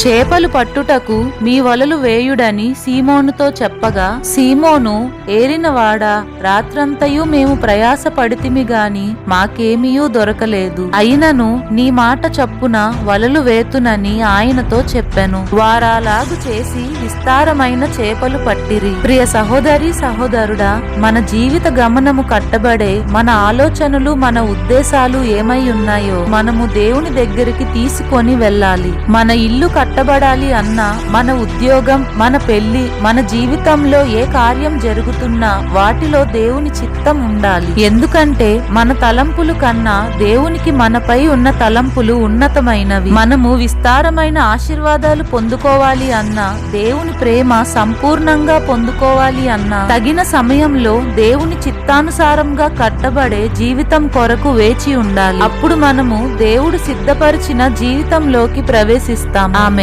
చేపలు పట్టుటకు మీ వలలు వేయుడని సీమోనుతో చెప్పగా సీమోను ఏలినవాడా రాత్రంతయు మేము ప్రయాసపడితిమి గాని మాకేమీయూ దొరకలేదు. అయినను నీ మాట చప్పున వలలు వేతునని ఆయనతో చెప్పెను. వారాలాగు చేసి విస్తారమైన చేపలు పట్టిరి. ప్రియ సహోదరి సహోదరుడా మన జీవిత గమనము కట్టబడే మన ఆలోచనలు మన ఉద్దేశాలు ఏమై ఉన్నాయో మనము దేవుని దగ్గరికి తీసుకొని వెళ్ళాలి. మన ఇల్లు కట్టబడాలి అన్నా మన ఉద్యోగం మన పెళ్ళి మన జీవితంలో ఏ కార్యం జరుగుతున్నా వాటిలో దేవుని చిత్తం ఉండాలి. ఎందుకంటే మన తలంపులు కన్నా దేవునికి మనపై ఉన్న తలంపులు ఉన్నతమైనవి. మనము విస్తారమైన ఆశీర్వాదాలు పొందుకోవాలి అన్నా దేవుని ప్రేమ సంపూర్ణంగా పొందుకోవాలి అన్నా తగిన సమయంలో దేవుని చిత్తానుసారంగా కట్టబడే జీవితం కొరకు వేచి ఉండాలి. అప్పుడు మనము దేవుడు సిద్ధపరిచిన జీవితంలోకి ప్రవేశిస్తాం. ఆమె